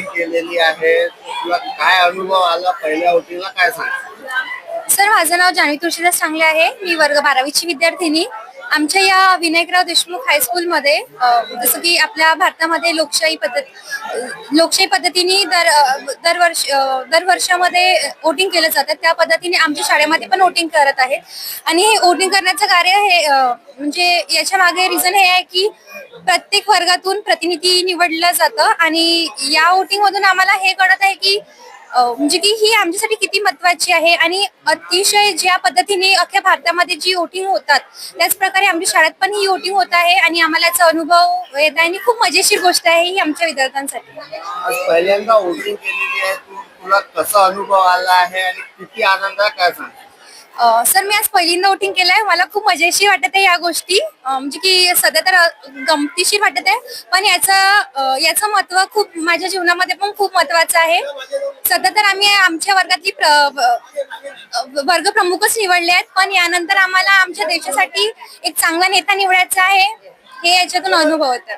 केलेली आहे. तुला काय अनुभव आला पहिल्या काय सांग? सर माझं नाव जानवी तुळशीदास चांगले आहे. मी वर्ग बारावीची विद्यार्थिनी. आमच्या या विनायकराव देशमुख हायस्कूलमध्ये अ, जसं की आपल्या भारतामध्ये लोकशाही पद्धत अ, लोकशाही पद्धतीने दर अ, दरवर्ष अ, दरवर्षामध्ये वोटिंग केलं जातं. त्या पद्धतीने आमच्या शाळेमध्ये पण वोटिंग करत आहे आणि हे वोटिंग करण्याचं कार्य हे अ, म्हणजे याच्या मागे रिझन हे आहे की प्रत्येक वर्गातून प्रतिनिधी निवडलं जातं आणि या वोटिंग मधून आम्हाला हे कळत आहे की म्हणजे की ही आमच्यासाठी किती महत्वाची आहे आणि अतिशय ज्या पद्धतीने अख्ख्या भारतामध्ये जी वोटिंग होतात त्याच प्रकारे आमच्या शाळेत पण ही वोटिंग होत आहे आणि आम्हाला याचा अनुभव येत आहे आणि खूप मजेशीर गोष्ट आहे ही आमच्या विद्यार्थ्यांसाठी. पहिल्यांदा वोटिंग केलेली आहे. तुला कसा अनुभव आला आहे आणि किती आनंद आहे काय सांग. अ, सर मी आज पहिल्यांदा वोटिंग केलंय. मला खूप मजेशीर वाटत आहे या गोष्टी. अ, म्हणजे की सध्या तर अ, गमतीशीर वाटत आहे. पण याचं अ, याचं महत्त्व खूप माझ्या जीवनामध्ये पण खूप महत्वाचं आहे. सध्या तर आम्ही आमच्या वर्गातली प्र वर्ग प्रमुखच निवडले आहेत. पण यानंतर आम्हाला आमच्या देशासाठी एक चांगला नेता निवडायचा आहे हे याच्यातून अनुभव होतं.